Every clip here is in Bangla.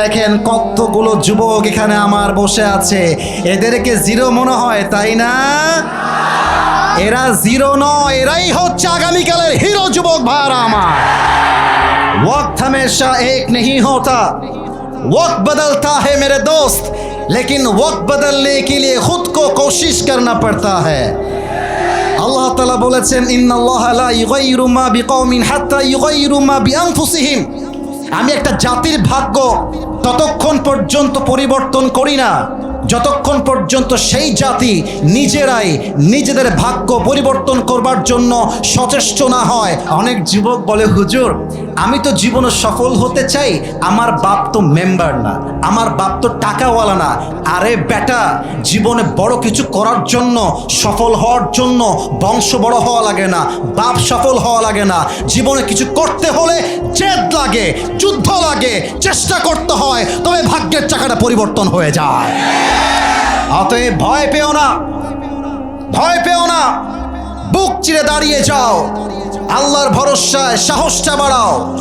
দেখেন কতগুলো যুবক এখানে আমার বসে আছে এদেরকে জিরো মনে হয় তাই না এরা জিরো নয় এরাই হচ্ছে আগামীকালের হিরো যুবক ভাইরা আমার वक्त हमेशा एक नहीं होता वक्त बदलता है मेरे दोस्त लेकिन वक्त बदलने के लिए खुद को कोशिश करना पड़ता है আল্লাহ তালা বলেছেন ইন্নাল্লাহ লা ইউগাইরু মা বিকওমিন হাত্তা ইউগাইরু মা বিআনফুসিহিম আমি একটা জাতির ভাগ্য ততক্ষণ পর্যন্ত পরিবর্তন করি না। যতক্ষণ পর্যন্ত সেই জাতি নিজেরাই নিজেদের ভাগ্য পরিবর্তন করবার জন্য সচেষ্ট না হয়, অনেক যুবক বলে, হুজুর, আমি তো জীবনে সফল হতে চাই, আমার বাপ তো মেম্বার না, আমার বাপ তো টাকাওয়ালা না। আরে বেটা, জীবনে বড় কিছু করার জন্য, সফল হওয়ার জন্য বংশ বড় হওয়া লাগে না, বাপ সফল হওয়া লাগে না। জীবনে কিছু করতে হলে জেদ লাগে, যুদ্ধ লাগে, চেষ্টা করতে হয়, তবে ভাগ্যের চাকাটা পরিবর্তন হয়ে যায়। অতএব ভয় পেও না। ভয় পেও না। বুক চিরে দাঁড়িয়ে যাও। আল্লাহর ভরসায় সাহসটা বাড়াও।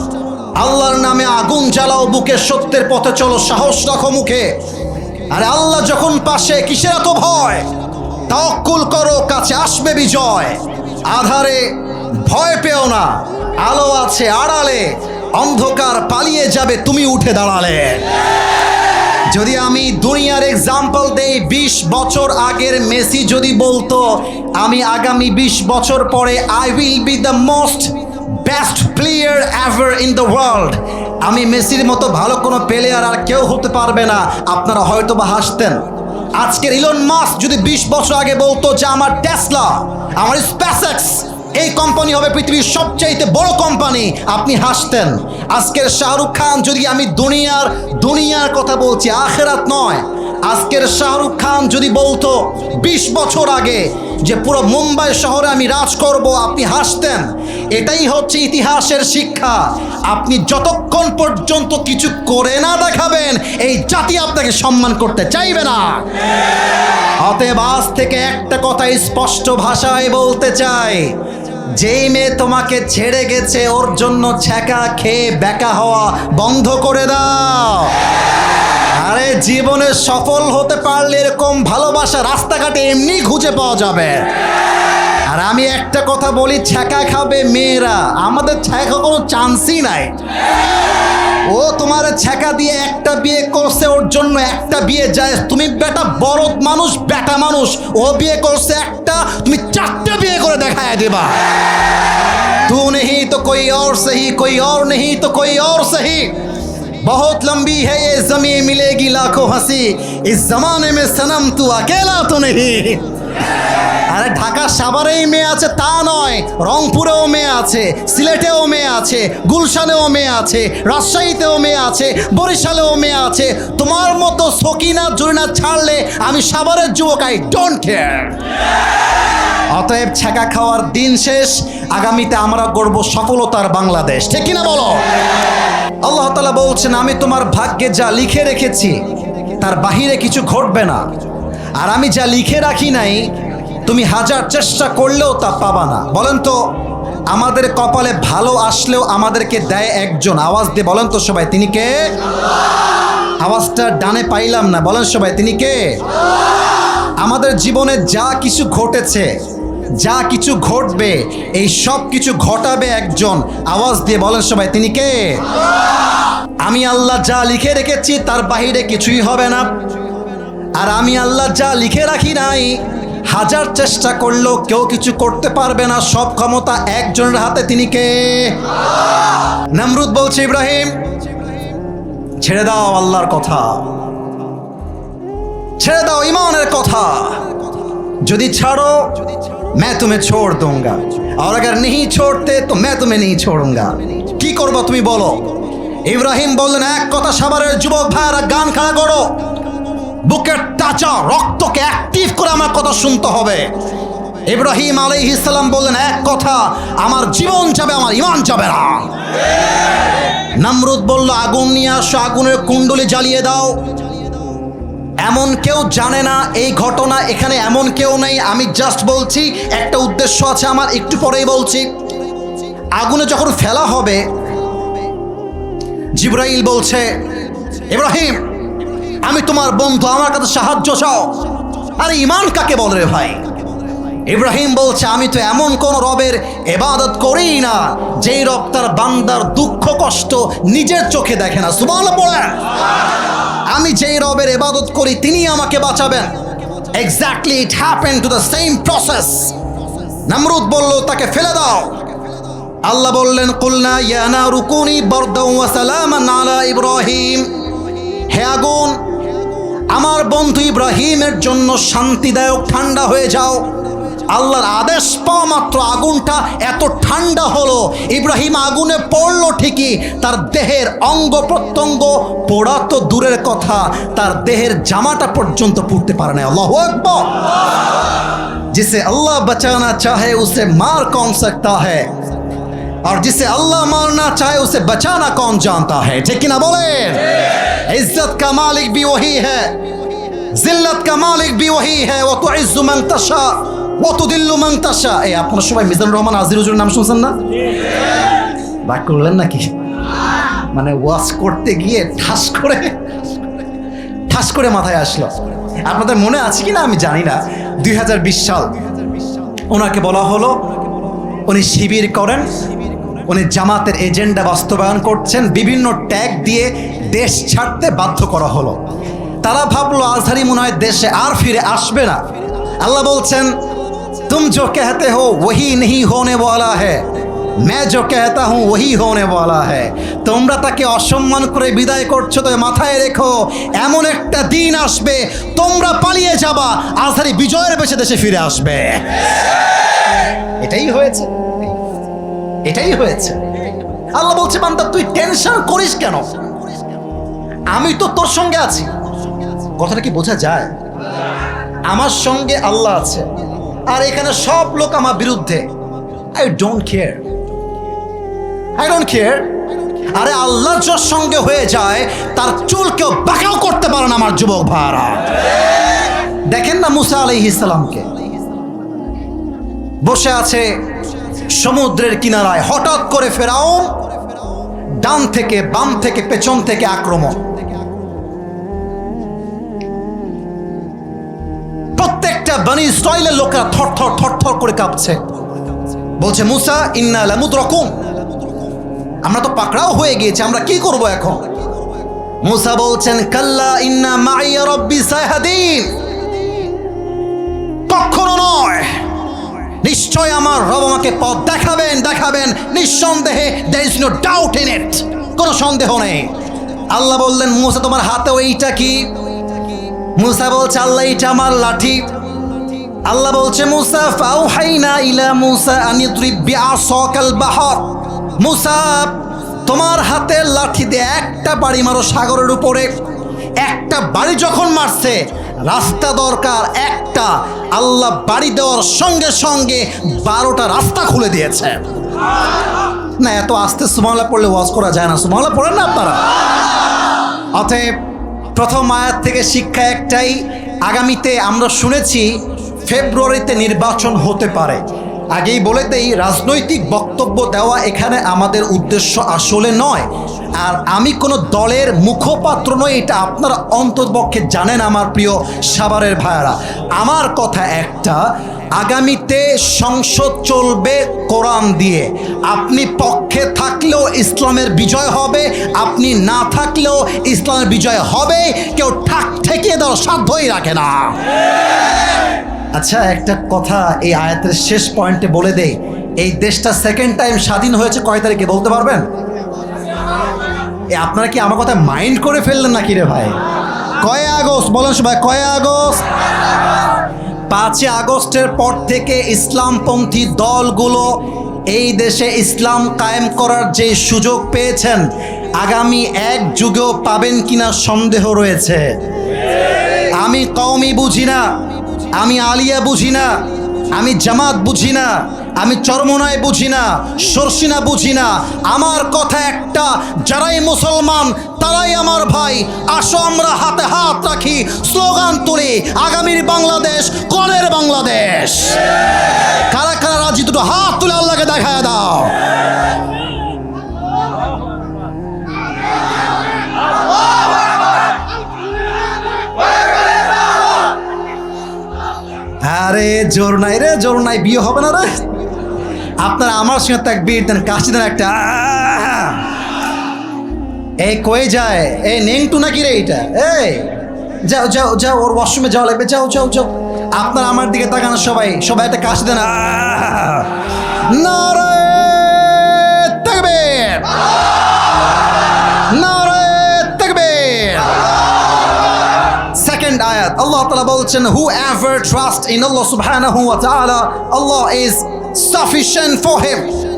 আল্লাহর নামে আগুন জ্বালাও, বুকে সত্যের পথে চলো, সাহস রাখো মুখে। আরে আল্লাহ যখন পাশে, কিসের এত ভয়? তাওকুল করো, কাছে আসবে বিজয়। আধারে ভয় পেও না। আলো আছে, আড়ালে। অন্ধকার পালিয়ে যাবে, তুমি উঠে দাঁড়ালে। যদি আমি দুনিয়ার এক্সাম্পল দেই, বিশ বছর আগের মেসি যদি বলতো, আমি আগামী বিশ বছর পরে I will be the most best player ever in the world আমি মেসির মতো ভালো কোনো প্লেয়ার আর কেউ হতে পারবে না। আপনারা হয়তো বা হাসতেন। আজকের ইলন মাস্ক যদি বিশ বছর আগে বলতো যে, আমার টেসলা আমার স্পেসেক্স এই কোম্পানি হবে পৃথিবীর সবচাইতে বড় কোম্পানি আপনি হাসতেন। আজকের শাহরুখ খান, যদি আমি দুনিয়ার দুনিয়ার কথা বলছি, আখেরাত নয়। আজকের শাহরুখ খান যদি বলতো, বিশ বছর আগে যে পুরো মুম্বাই শহরে আমি রাজ করব, আপনি হাসতেন। এটাই হচ্ছে ইতিহাসের শিক্ষা। আপনি যতক্ষণ পর্যন্ত কিছু করে না দেখাবেন, এই জাতি আপনাকে সম্মান করতে চাইবে না। অতএব আজ থেকে একটা কথা স্পষ্ট ভাষায় বলতে চাই। যেই মেয়ে তোমাকে ছেড়ে গেছে, ওর জন্য ছ্যাঁকা খেয়ে বেকা হওয়া বন্ধ করে দাও। আরে জীবনে সফল হতে পারলে এরকম ভালোবাসা রাস্তাঘাটে এমনি খুঁজে পাওয়া যাবে। আর আমি একটা কথা বলি, ছ্যাঁকা খাবে মেয়েরা। আমাদের ছ্যাঁকা কোনো চান্সই নাই। ও তোমার ছ্যাঁকা দিয়ে একটা বিয়ে করছে, ওর জন্য একটা বিয়ে যায়। তুমি বেটা বড় মানুষ, বেটা মানুষ। ও বিয়ে করছে একটা, তুমি চারটা বিয়ে করে দেখায় দেবা। তু নেহি তো কই ওর সহি, কই ওর নেহি তো কই ওর সহি। بہت لمبی ہے یہ زمین، ملے گی لاکھوں ہنسی۔ اس زمانے میں سنم تو اکیلا تو نہیں۔ আরে ঢাকা সাভারেই মেয়ে আছে, তা নয়। রংপুরেও মেয়ে আছে, সিলেটেও মেয়ে আছে, গুলশানেও মেয়ে আছে, রাজশাহীতেও মেয়ে আছে, বরিশালেও মেয়ে আছে। তোমার মতো সকিনা, জুরিনা ছাড়লে আমি সাভারের যুবক আই ডোন্ট কেয়ার অতএব ছ্যাঁকা খাওয়ার দিন শেষ। আগামীতে আমরা গড়ব সফলতার বাংলাদেশ। ঠিক কিনা বলো? আল্লাহ তালা বলছেন, আমি তোমার ভাগ্যে যা লিখে রেখেছি, তার বাহিরে কিছু ঘটবে না। আর আমি যা লিখে রাখি নাই তুমি হাজার চেষ্টা করলেও তা পাবা না। বলেন তো, আমাদের কপালে ভালো আসলেও আমাদেরকে দেয় একজন। আওয়াজ দিয়ে বলেন তো সবাই, তিনি কে? আওয়াজটা ডানে পাইলাম না। বলেন সবাই, তিনি কে? আমাদের জীবনে যা কিছু ঘটেছে, যা কিছু ঘটবে, এই সব কিছু ঘটাবে একজন। আওয়াজ দিয়ে বলেন সবাই, তিনি কে? আমি আল্লাহ যা লিখে রেখেছি, তার বাহিরে কিছুই হবে না। আর আমি আল্লাহ যা লিখে রাখি নাই হাজার চেষ্টা করলেও কেউ কিছু করতে পারবে না সব ক্ষমতা একজনের হাতে তিনি কে নমরুদ বলছে ইব্রাহিম ছেড়ে দাও আল্লাহর কথা ছেড়ে দাও ইমানের কথা যদি ছাড়ো मैं तुम्हें छोड़ दूंगा और अगर नहीं छोड़ते तो मैं तुम्हें नहीं छोड़ूंगा কি করবা তুমি বলো ইব্রাহিম বললেন এক কথা সাভারের যুবক ভাইরা গান খাড়া করো বুকের টাচা রক্তকে অ্যাক্টিভ করে আমার কথা শুনতে হবে। ইব্রাহিম আলাইহিস সালাম বললেন, এক কথা, আমার জীবন যাবে, আমার ইমান যাবে না। নামরুদ বলল, আগুন নিয়ে আসো, আগুনের কুণ্ডলি জ্বালিয়ে দাও। এমন কেউ জানে না, এই ঘটনা এখানে এমন কেউ নেই। আমি জাস্ট বলছি, একটা উদ্দেশ্য আছে আমার, একটু পরেই বলছি। আগুনে যখন ফেলা হবে, জিব্রাইল বলছে, ইব্রাহিম আমি তোমার বন্ধু, আমার কাছে সাহায্য চাও। আরে ইমান কাকে বলে রে ভাই? ইব্রাহিম বলছে, আমি তো এমন কোন রবের এবাদত করি না, যেই রব তার বান্দার দুঃখ, কষ্ট নিজের চোখে দেখে না। সুমাল পড়েন আমি যেই রবের এবাদত করি, তিনি আমাকে বাঁচাবেন। Exactly it happen to the same process নামরুদ বলল, তাকে ফেলে দাও। আল্লাহ বললেন, কুলনা ইয়ানা রুকুনি বরদাউ ওয়া সালামান আলা ইব্রাহিম। হে আগুন আমার বন্ধু ইব্রাহিমের জন্য শান্তিদায়ক ঠান্ডা হয়ে যাও আল্লাহর আদেশ পাওয়া মাত্র আগুনটা এত ঠান্ডা হলো ইব্রাহিম আগুনে পড়লো ঠিকই তার দেহের অঙ্গ প্রত্যঙ্গ পোড়া তো দূরের কথা তার দেহের জামাটা পর্যন্ত পড়তে পারে না আল্লাহ আকবার जिसे अल्लाह बचाना चाहे उसे मार कौन सकता है और जिसे अल्लाह मारना चाहे उसे बचाना कौन जानता है ठीक ना बोले इज्जत का मालिक भी वही है जिल्लत का मालिक भी वही है वो तो इज्जु मन तशा वो तो दिल्लु मन तशा এই আপনারা সবাই মিজানুর রহমান আজিরুজুর নাম শুনছেন না রাগ করলেন নাকি মানে ওয়াশ করতে গিয়ে ঠাস করে ঠাস করে মাথায় আসলো আপনাদের মনে আছে কিনা আমি জানি না দুই সাল ওনাকে বলা হলো উনি শিবির করেন উনি জামাতের এজেন্ডা বাস্তবায়ন করছেন, বিভিন্ন ট্যাগ দিয়ে দেশ ছাড়তে বাধ্য করা হলো। তারা ভাবলো, আজহারি মনে হয় দেশে আর ফিরে আসবে না। আল্লাহ বলছেন, তুম জো কেহতে হো, ওহি নেহি হোনে বলা হ্যাঁ ম্যা জো কেহতা হুম ওহি হোনে বলা হ্যাঁ তোমরা তাকে অসম্মান করে বিদায় করছ তো মাথায় রেখো, এমন একটা দিন আসবে, তোমরা পালিয়ে যাবা, আজহারি বিজয়ের বেশে দেশে ফিরে আসবে। এটাই হয়েছে। এটাই হয়েছে। আল্লাহ বলছে, বান্দা, তুই টেনশন করিস কেন? আমি তো তোর সঙ্গে আছি। কথাটা কি বোঝা যায়? আমার সঙ্গে আল্লাহ আছে, আর এখানে সব লোক আমার বিরুদ্ধে। I don't care I don't care আরে আল্লাহ যার সঙ্গে হয়ে যায়, তার চুল কেউ বাঁকাও করতে পারে না আমার যুবক ভাড়া দেখেন না মুসা আলাইহিস ইসলামকে বসে আছে সমুদ্রের কিনারায় হঠাৎ করে ফেরাও ডান থেকে বাম থেকে পেছন থেকে আক্রমণ। প্রত্যেকটা বানি ইসরায়েলের লোকেরা থর থর থর থর করে কাঁপছে। বলছে, মুসা, ইন্না লামুদ রকম আমরা তো পাকড়াও হয়ে গিয়েছি, আমরা কি করব এখন? মুসা বলছেন, কাল্লা ইন্না মাইয়া রব্বি সাহাদিন কখনো নয়। নিশ্চয় আমার রব আমাকে পথ দেখাবেন দেখাবেন। নিঃসন্দেহে there is no doubt in it কোনো সন্দেহ নেই। আল্লাহ বললেন, মুসা, তোমার হাতেও এইটা কি? মুসা বলছে, আল্লাহ এইটা আমার লাঠি। আল্লাহ বলছে, মুসা ফাউহাইনা ইলা মুসা আনি তুই বিআসাকাল বাহর। মুসা, তোমার হাতের লাঠি দিয়ে একটা বাড়ি মারো সাগরের উপরে। একটা বাড়ি যখন মারছে রাস্তা দরকার একটা। আল্লাহ বাড়ি দেওয়ার সঙ্গে সঙ্গে বারোটা রাস্তা খুলে দিয়েছে। না, এত আস্তে সুমালা পড়লে ওয়াজ করা যায় না। সুমালা পড়েন না আপনারা? অতএব প্রথম আয়াত থেকে শিক্ষা একটাই, আগামীতে আমরা শুনেছি ফেব্রুয়ারিতে নির্বাচন হতে পারে। আগেই বলে দেই, রাজনৈতিক বক্তব্য দেওয়া এখানে আমাদের উদ্দেশ্য আসলে নয়। আর আমি কোনো দলের মুখপাত্র নই, এটা আপনারা অন্ততপক্ষে জানেন আমার প্রিয় সাভারের ভাইয়ারা। আমার কথা একটা, আগামীতে সংসদ চলবে কোরআন দিয়ে। আপনি পক্ষে থাকলেও ইসলামের বিজয় হবে, আপনি না থাকলেও ইসলামের বিজয় হবে, কেউ ঠাক ঠেকিয়ে দেওয়ার সাধ্যই রাখে না। আচ্ছা একটা কথা এই আয়াতের শেষ পয়েন্টে বলে দেই, এই দেশটা সেকেন্ড টাইম স্বাধীন হয়েছে কয় তারিখে বলতে পারবেন? আপনারা কি আমার কথা মাইন্ড করে ফেললেন নাকি রে ভাই? কয় আগস্ট? বলেন সবাই, কয় আগস্ট? পাঁচই আগস্টের পর থেকে ইসলামপন্থী দলগুলো এই দেশে ইসলাম কায়েম করার যে সুযোগ পেয়েছেন, আগামী এক যুগেও পাবেন কিনা সন্দেহ রয়েছে। আমি কওমি বুঝি না, আমি আলিয়া বুঝি না, আমি জামাত বুঝি না আমি চরমনায় বুঝি না সর্ষিনা বুঝি না। আমার কথা একটা, যারাই মুসলমান, তারাই আমার ভাই। আসো আমরা হাতে হাত রাখি স্লোগান তুলি, আগামীর বাংলাদেশ, কনের বাংলাদেশ। কারা কারা রাজি? দুটো হাত তুলে আল্লাহকে দেখা দাও। আরে জোর নাই রে, জোর নাই, বিয়ে হবে না রে। আপনারা আমার সঙ্গে তাকবীর দেন কাশি, দেন একটা! এই কয়ে যায়? এই নেংটু নাকি রে এইটা? এই, যাও যাও যাও, ওর ওয়াশরুমে যাওয়া লাগবে, যাও যাও যাও। আপনারা আমার দিকে তাকান সবাই সবাই একটা কাশি, দেন তাকবীর! নারে তাকবীর! সেকেন্ড আয়াত আল্লাহ তাআলা বলছেন whoever trust in Allah সুবহানাহু ওয়া সাফিশিয়েন্ট ফর হিম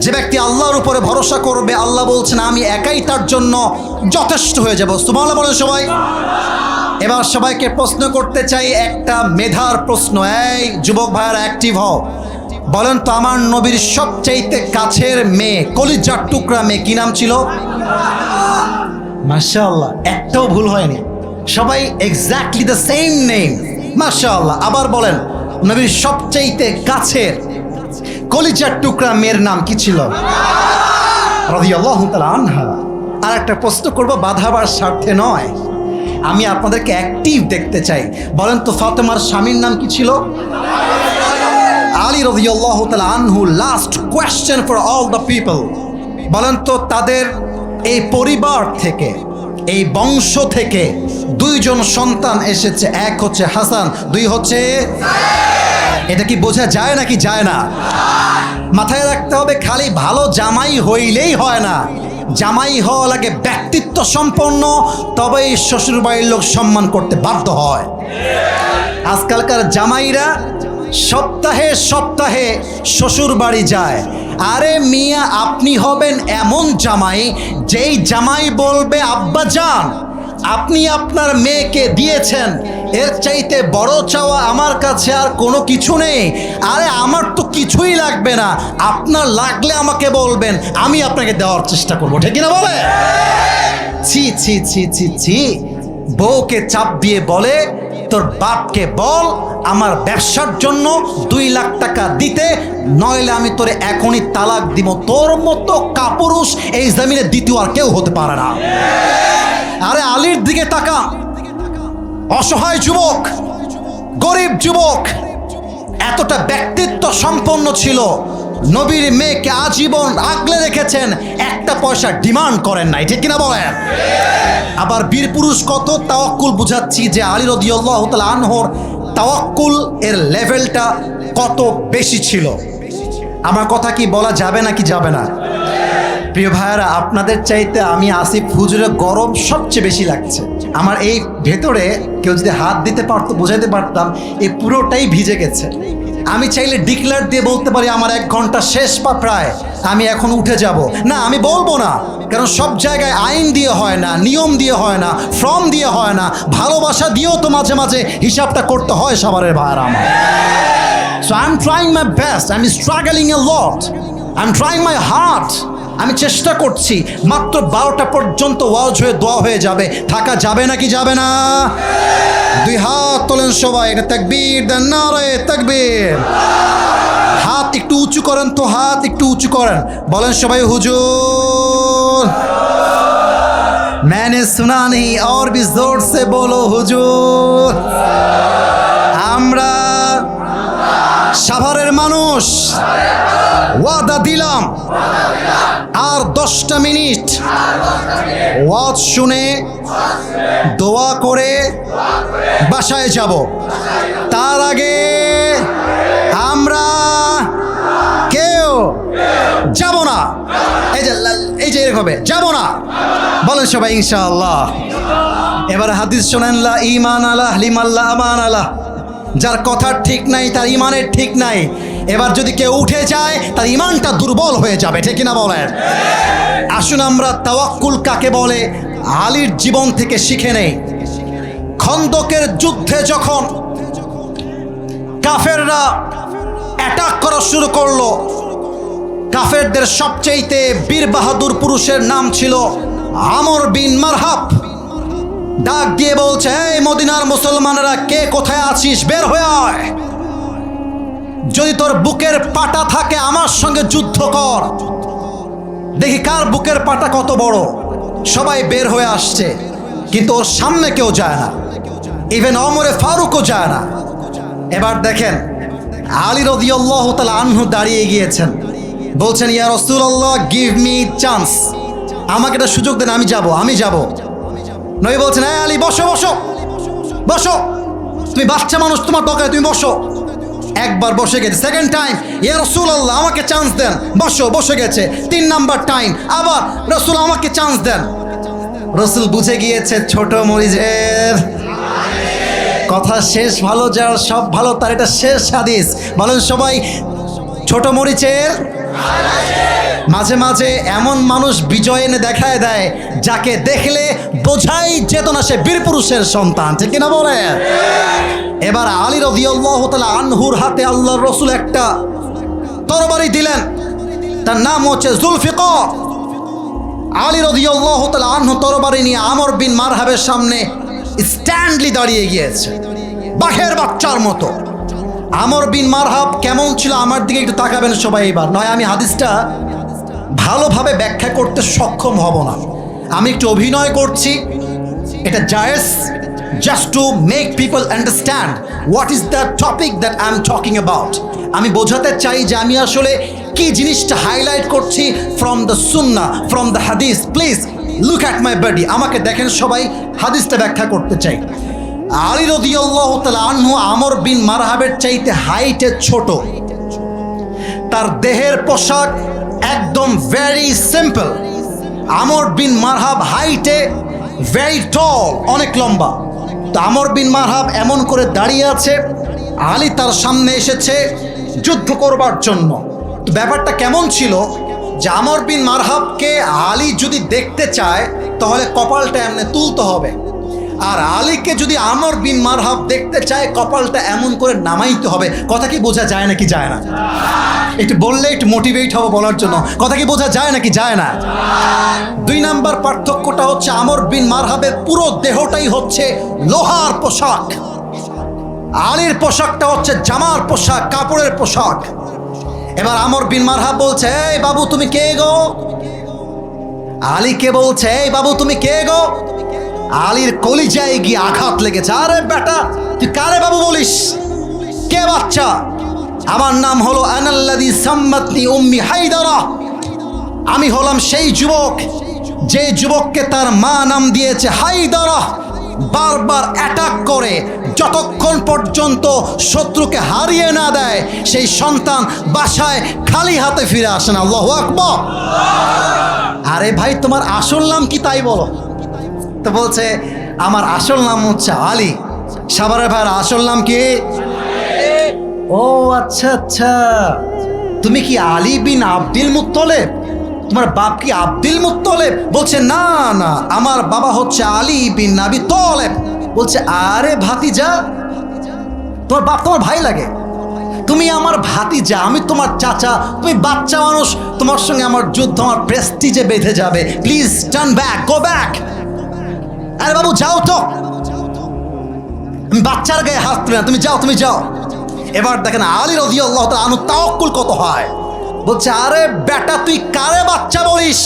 যে ব্যক্তি আল্লাহর উপরে ভরসা করবে, আল্লাহ বলছেন, আমি একাই তার জন্য যথেষ্ট হয়ে যাব। সুবহানাল্লাহ বলেন সবাই। এবার সবাইকে প্রশ্ন করতে চাই, একটা মেধার প্রশ্ন। এই, যুবক ভাইয়ারা অ্যাক্টিভ হও। বলেন তো, আমার নবীর সবচাইতে কাছের মেয়ে, কলিজার টুকরা মেয়ে, কি নাম ছিল? মাশাআল্লাহ, একটাও ভুল হয়নি। সবাই এক্স্যাক্টলি দ্য সেম নেম মাশাআল্লাহ, আবার বলেন, নবীর সবচাইতে কাছের কলিজার টুকরা মেয়ের নাম কি ছিল? আনহা। আর একটা প্রশ্ন করব বাধাবার স্বার্থে নয়। আমি আপনাদেরকে অ্যাক্টিভ দেখতে চাই। বলেন তো, ফাতেমার স্বামীর নাম কি ছিল? আলী রাদিয়াল্লাহু আনহু last question for all the people বলেন তো, তাদের এই পরিবার থেকে, এই বংশ থেকে দুইজন সন্তান এসেছে। এক হচ্ছে হাসান, দুই হচ্ছে এটা কি বোঝা যায় নাকি যায় না? মাথায় রাখতে হবে, খালি ভালো জামাই হইলেই হয় না। জামাই হওয়া লাগে ব্যক্তিত্ব সম্পন্ন, তবেই শ্বশুর বাড়ির লোক সম্মান করতে বাধ্য হয়। আজকালকার জামাইরা সপ্তাহে সপ্তাহে শ্বশুর বাড়ি যায়। আরে মিয়া, আপনি হবেন এমন জামাই, যেই জামাই বলবে, আব্বা, যান। আপনি আপনার মেয়েকে দিয়েছেন। এর চাইতে বড় চাওয়া আমার কাছে আর কোনো কিছু নেই। আরে আমার তো কিছুই লাগবে না। আপনার লাগলে আমাকে বলবেন, আমি আপনাকে দেওয়ার চেষ্টা করব। ঠিক না বলে? ছি ছি ছি ছি ছি। বউকে চাপ দিয়ে বলে তোর বাপকে বল, আমার ব্যবসার জন্য দুই লাখ টাকা দিতে, নইলে আমি তোরে এখনই তালাক দিব। তোর মতো কাপুরুষ এই জমিনে দ্বিতীয় আর কেউ হতে পারে না। আরে আলীর দিকে তাকা। অসহায় যুবক, গরিব যুবক, এতটা ব্যক্তিত্ব সম্পন্ন ছিল। নবীর মেয়েকে আজীবন আগলে রেখেছেন, একটা পয়সা ডিমান্ড করেন নাই, ঠিক কিনা বলেন? আবার বীর পুরুষ কত? তাওয়াক্কুল বুঝাচ্ছি যে আলী রদিয়াল্লাহ তাআলা আনহর তাওয়াক্কুল এর লেভেলটা কত বেশি ছিল। আমার কথা কি বলা যাবে নাকি যাবে না? প্রিয় ভাইয়ারা, আপনাদের চাইতে আমি আসিফ হুজুরের গরম সবচেয়ে বেশি লাগছে। আমার এই ভেতরে কেউ যদি হাত দিতে পারতো বোঝাতে পারতাম এই পুরোটাই ভিজে গেছে। আমি চাইলে ডিক্লার দিয়ে বলতে পারি আমার এক ঘণ্টা শেষ পা প্রায়। আমি এখন উঠে যাব। না, আমি বলব না। কারণ সব জায়গায় আইন দিয়ে হয় না, নিয়ম দিয়ে হয় না, ফর্ম দিয়ে হয় না, ভালোবাসা দিয়েও তো মাঝে মাঝে হিসাবটা করতে হয় সবারের ভাইয়ের আমার। So I am trying my best I am struggling a lot I am trying my heart আমি চেষ্টা করছি মাত্র বারোটা পর্যন্ত ওয়াজ হয়ে দোয়া হয়ে যাবে থাকা যাবে নাকি যাবে না দুই হাত তোলেন সবাই এটা তাকবীর দেন না রে তাকবীর হাত একটু উঁচু করেন তো হাত একটু উঁচু করেন বলেন সবাই হুজুর मैंने सुना नहीं और भी जोर से बोलो হুজুর আমরা সাভারের মানুষ। ওয়াদা দিলাম। আর দশটা মিনিট। ওয়াজ শুনে দোয়া করে বাসায় যাব। তার আগে আমরা কেউ যাব না। এই যে এই যে এরকম যাব না। বলেন সবাই, ইনশাআল্লাহ। এবার হাদিস শোনেন, লা ইমান আলাহ লিমাল্লা আমান আলাহ। যার কথা ঠিক নাই, তার ইমানের ঠিক নাই। এবার যদি কেউ উঠে যায়, তার ইমানটা দুর্বল হয়ে যাবে, ঠিক না বলেন? আসুন আমরা তাওয়াক্কুল কাকে বলে? আলীর জীবন থেকে শিখে নেই। খন্দকের যুদ্ধে যখন কাফেররা অ্যাটাক করা শুরু করল, কাফেরদের সবচেয়েতে বীর বাহাদুর পুরুষের নাম ছিল আমর বিন মারহাব। ডাক দিয়ে বলছে, এই মদিনার মুসলমানেরা কে? কোথায় আছিস? বের হয়ে আয়। যদি তোর বুকের পাটা থাকে, আমার সঙ্গে যুদ্ধ কর। দেখি কার বুকের পাটা কত বড়। সবাই বের হয়ে আসছে। কিন্তু ওর সামনে কেউ যায় না। ইভেন অমরে ফারুকও যায় না। এবার দেখেন, আলী রদিয়াল্লাহ তালা আনহু দাঁড়িয়ে গিয়েছেন। বলছেন, ইয়া রসুল্লাহ গিভ মি চান্স। আমাকে একটা সুযোগ দেন, আমি যাব আমি যাব। নবী বলছেন হ্যাঁ আলী, বসো বসো বসো। তুমি বাচ্চা মানুষ, তোমার দরকার তুমি বসো। একবার বসে গেছে। সেকেন্ড টাইম ইয়া রসুল আল্লাহ আমাকে চান্স দেন। বসো, বসে গেছে। তিন নাম্বার টাইম আবার, রসুল, আমাকে চান্স দেন। রসুল বুঝে গিয়েছে, ছোট মরিজের কথা শেষ, ভালো যার সব ভালো, তার এটা শেষ হাদিস। বলেন সবাই, ছোট মরিচের মাঝে মাঝে এমন মানুষ বিজয় এনে দেখায় দেয়, যাকে দেখলে বোঝাই যেত না সে বীর পুরুষের সন্তান। ঠিক কিনা বলে এবার আলী তাআলা আনহুর হাতে আল্লাহর রসুল একটা তরবারি দিলেন। তার নাম হচ্ছে জুলফিকর। আলী তাআলা আনহু তরবারি নিয়ে আমর বিন মারহাবের সামনে স্ট্যান্ডলি দাঁড়িয়ে গিয়েছে। বাঘের বাচ্চার মতো। আমর বিন মারহাব কেমন ছিল আমার দিকে একটু তাকাবেন সবাই এবার। নয়, আমি হাদিসটা ভালোভাবে ব্যাখ্যা করতে সক্ষম হব না। আমি একটু অভিনয় করছি। এটা জায়েজ। Just to make people understand what is the topic that I am talking about আমি বোঝাতে চাই যে আমি আসলে কি জিনিসটা হাইলাইট করছি ফ্রম দ্য সুন্না ফ্রম দ্য হাদিস please look at my body আমাকে দেখেন সবাই, হাদিসটা ব্যাখ্যা করতে চাই। আলী রদিয়াল্লাহ আনহু আমর বিন মারহাবের চাইতে হাইটে ছোট। তার দেহের পোশাক একদম ভেরি সিম্পল আমর বিন মারহাব হাইটে ভেরি টল অনেক লম্বা। তো আমর বিন মারহাব এমন করে দাঁড়িয়ে আছে, আলী তার সামনে এসেছে যুদ্ধ করবার জন্য। তো ব্যাপারটা কেমন ছিল যে আমর বিন মারহাবকে আলী যদি দেখতে চায়, তাহলে কপালটা এমনি তুলতে হবে। আর আলীকে যদি আমর বিন মারহাব দেখতে চায়, কপালটা এমন করে নামাইতে হবে। কথা কি বোঝা যায় নাকি যায় না? একটু বললে একটু মোটিভেট হব বলার জন্য। কথা কি বোঝা যায় নাকি যায় না? দুই নাম্বার পার্থক্যটা হচ্ছে আমর বিন মারহাবের পুরো দেহটাই হচ্ছে লোহার পোশাক। আলীর পোশাকটা হচ্ছে জামার পোশাক, কাপড়ের পোশাক। এবার আমর বিন মারহাব বলছে, এই বাবু, তুমি কে গো? আলীকে বলছে, এই বাবু, তুমি কে গো? আলীর কলিজায় গিয়ে আঘাত লেগেছে। আরে বেটা, তুই কারে বাবু বলিস? কে বাচ্চা? আমার নাম হলো আনাল্লাদি সাম্মাতনি উম্মি হাইদারা আমি হলাম সেই যুবক, যে যুবককে তার মা নাম দিয়েছে হাইদারা বারবার অ্যাটাক করে, যতক্ষণ পর্যন্ত শত্রুকে হারিয়ে না দেয়, সেই সন্তান বাসায় খালি হাতে ফিরে আসে না। আল্লাহ আকবর। আরে ভাই, তোমার আসল নাম কি তাই বলো? তো বলছে, আমার আসল নাম হচ্ছে আলী। সাভারের ভাইয়ের আসল নাম কি? ও আচ্ছা আচ্ছা। তুমি কি আলী বিন আব্দুল মুত্তলেব? তোমার বাপ কি আব্দুল মুত্তলেব? বলছে, না না, আমার বাবা হচ্ছে আলী বিন নাবি তলেব। বলছে, আরে ভাতিজা, তোমার বাপ তোমার ভাই লাগে। তুমি আমার ভাতিজা, আমি তোমার চাচা, তুমি বাচ্চা মানুষ, তোমার সঙ্গে আমার যুদ্ধ, আমার প্রেস্টিজে বেঁধে যাবে। Please turn back go back আরে বাবু, যাও তো। বাচ্চার গায়ে হাত তুলে না, তুমি যাও তুমি যাও। এবার দেখেন আলী রদি আল্লাহ আনু তাওকুল কত হয়? বলছে, আরে বেটা, তুই কারে বাচ্চা বলিস?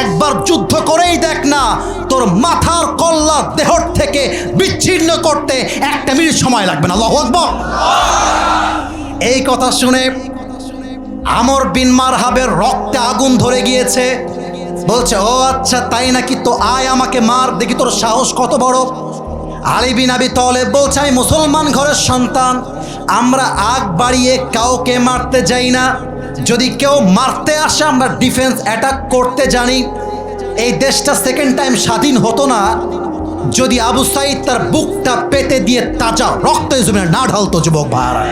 একবার যুদ্ধ করেই দেখ না, তোর মাথার কল্লা দেহর থেকে বিচ্ছিন্ন করতে একটা মিনিট সময় লাগবে না। আল্লাহু আকবার। এই কথা শুনে আমর বিন মারহাবের রক্তে আগুন ধরে গিয়েছে। বলছে, ও আচ্ছা তাই নাকি তো আয় আমাকে মার, দেখি তোর সাহস কত বড়? আলী বিন আবি তলেব বলছে আমি মুসলমান ঘরের সন্তান, আমরা আগ বাড়িয়ে কাউকে মারতে যাই না। যদি কেউ মারতে আসে, আমরা ডিফেন্স অ্যাটাক করতে জানি। এই দেশটা সেকেন্ড টাইম স্বাধীন হতো না। যদি আবু সাইদ তার বুকটা পেতে দিয়ে তাজা রক্ত জমিনে না ঢালতো, যুবক ভাড়া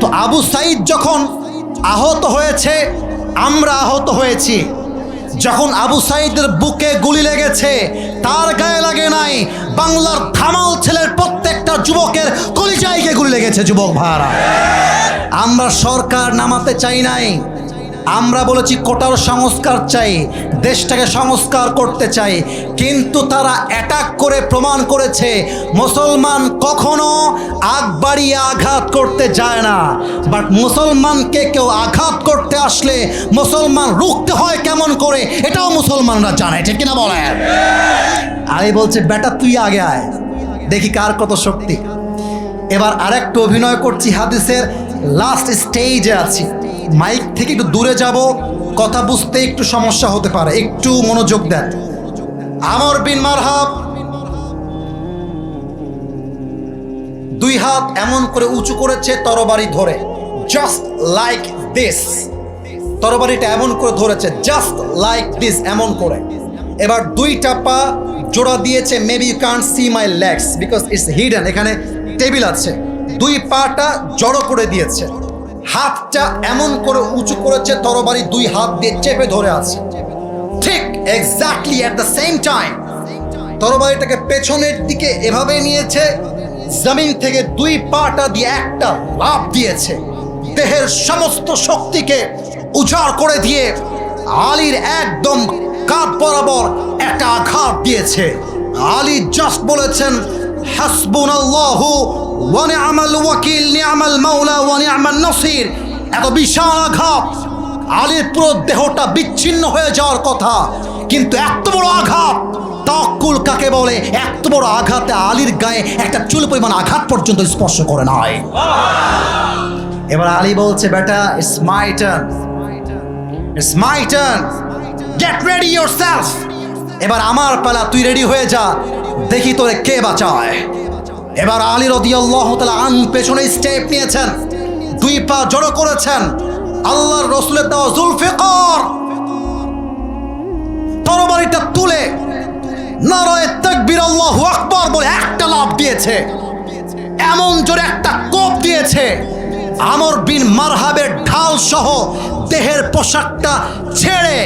তো আবু সাইদ যখন আহত হয়েছে, আমরা আহত হয়েছি। যখন আবু সাইদের বুকে গুলি লেগেছে, তার গায়ে লাগে নাই, বাংলার থামাল ছেলের প্রত্যেকটা যুবকের কলিজাইকে গুলি লেগেছে, যুবক ভাড়া আমরা সরকার নামাতে চাই নাই আমরা বলেছি কোটার সংস্কার চাই, দেশটাকে সংস্কার করতে চাই, কিন্তু তারা অ্যাটাক করে প্রমাণ করেছে, মুসলমান কখনো আগ বাড়িয়ে আঘাত করতে যায় না। বাট মুসলমানকে কেউ আঘাত করতে আসলে মুসলমান রুখতে হয় কেমন করে, এটাও মুসলমানরা জানে, ঠিক কিনা বলে আরে বলছে, বেটা, তুই আগে আয়। দেখি কার কত শক্তি। এবার আরেকটু অভিনয় করছি, হাদিসের লাস্ট স্টেজে আছি। মাইক থেকে একটু দূরে যাব, কথা বুঝতে একটু সমস্যা হতে পারে, একটু মনোযোগ দেন। আমর বিন মারহাব, দুই হাত এমন করে উঁচু করেছে তরবারি ধরে জাস্ট লাইক দিস তরবারিটা এমন করে ধরেছে জাস্ট লাইক দিস এমন করে। এবার দুইটা পা জোড়া দিয়েছে maybe you can't see my legs because it's hidden এখানে টেবিল আছে। দুই পাটা জড়ো করে দিয়েছে। হাতটা এমন করে উঁচু করেছে, তরবারি দুই হাত দিয়ে চেপে ধরে আছে। ঠিক exactly at the same time তরবারিটাকে পেছনের দিকে এভাবে নিয়েছে, জমিন থেকে দুই পাটা দিয়ে একটা লাভ দিয়েছে। দেহের সমস্ত শক্তিকে উজাড় করে দিয়ে আলীর একদম কাঁধ বরাবর একটা আঘাত দিয়েছে। আলী জাস্ট বলেছেন হাসবুন আল্লাহ ওয়া নি'মাল ওয়াকিল নি'মাল মাওলা ওয়া নি'মান নাসির। এত বিশাল আঘাত। আলীর পুরো দেহটা বিচ্ছিন্ন হয়ে যাওয়ার কথা। কিন্তু এত বড় আঘাত তকুল কাকে বলে? এত বড় আঘাতে আলীর গায়ে একটা চুল পরিমাণ আঘাত পর্যন্ত স্পর্শ করে নাই। এবার আলী বলছে, বেটা it's my turn it's my turn get ready yourself এবার আমার পালা, তুই রেডি হয়ে যা। দেখি তোরে কে বাঁচায়। এবার আলী রদি আল্লাহ আন পেছনে স্টেপ নিয়েছেন। দুই পা জড়ো করেছেন। আল্লাহর রসুলের দেওয়া জুলফিকর। তরবারিটা তুলে নারায় তাকবীর আল্লাহু আকবার বলে একটা লাভ দিয়েছে। এমন জোরে একটা কোপ দিয়েছে। আমর বিন মারহাবের ঢাল সহ দেহের পোশাকটা ছেড়ে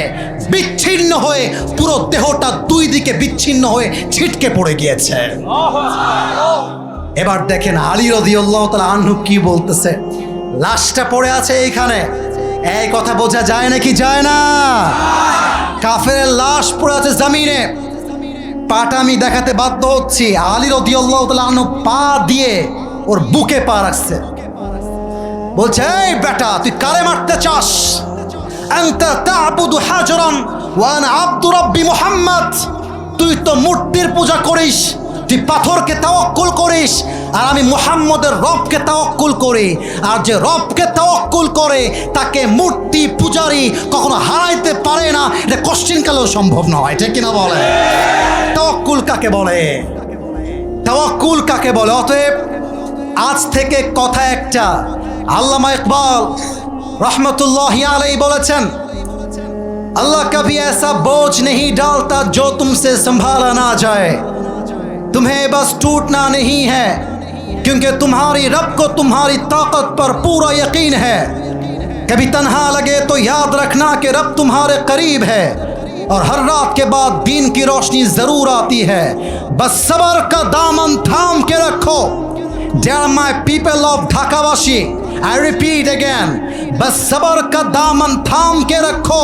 বিচ্ছিন্ন হয়ে পুরো দেহটা দুই দিকে বিচ্ছিন্ন হয়ে ছিটকে পড়ে গিয়েছে। এবার দেখেন আলী রদিউল্লাহ তালা আনহু কি বলতেছে? লাশটা পড়ে আছে এইখানে। এই কথা বোঝা যায় নাকি যায় না? কাফের লাশ পড়ে আছে জামিনে। পাটা আমি দেখাতে বাধ্য হচ্ছি। আলী রদিউল্লাহ তালা আনহু পা দিয়ে ওর বুকে পা রাখছে। বলছে, এই বেটা, তুই কারে মারতে চাস? আনতা তা'বুদু হাজরান ওয়া আনা আব্দু রাব্বি মুহাম্মদ। তুই তো মূর্তির পূজা করিস, তুই পাথরকে তাওয়াক্কুল করিস, আর আমি মুহাম্মদের রবকে তাওয়াক্কুল করি। আর যে রবকে তাওয়াক্কুল করে, তাকে মূর্তি পূজারি কখনো হারাইতে পারে না। এটা কোশ্চিন কালেও সম্ভব নয়, ঠিক কিনা বলে? তাওয়াক্কুল কাকে বলে? তাওয়াক্কুল কাকে বলে? অতএব আজ থেকে কথা একটা। আল্লামা ইকবাল رحمت اللہ علیہ بولچن، اللہ کبھی ایسا بوجھ نہیں ڈالتا جو تم سے سنبھالا نہ جائے۔ تمہیں بس ٹوٹنا نہیں ہے، کیونکہ تمہاری رب کو تمہاری طاقت پر پورا یقین ہے۔ کبھی تنہا لگے تو یاد رکھنا کہ رب تمہارے قریب ہے اور ہر رات کے بعد دین کی روشنی ضرور آتی ہے۔ بس صبر کا دامن تھام کے رکھو۔ ڈیئر مائی پیپل آف ڈھاکہ واشی آئی ریپیٹ اگین بس صبر کا دامن تھام کے رکھو.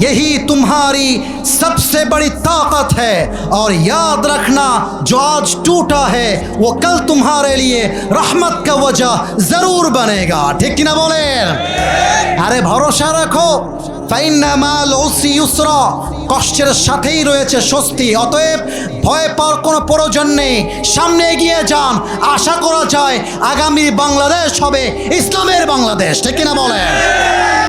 یہی تمہاری سب سے بڑی طاقت ہے. اور یاد رکھنا، جو آج ٹوٹا ہے، وہ کل تمہارے لیے رحمت کا وجہ ضرور بنے گا. ٹھیک نہ بولے؟ ارے، بھروسہ رکھو. কষ্টের সাথেই রয়েছে স্বস্তি, অতএব ভয় পাওয়ার কোনো প্রয়োজন নেই। সামনে এগিয়ে যান, আশা করা যায় আগামী বাংলাদেশ হবে ইসলামের বাংলাদেশ, ঠিক কিনা বলেন?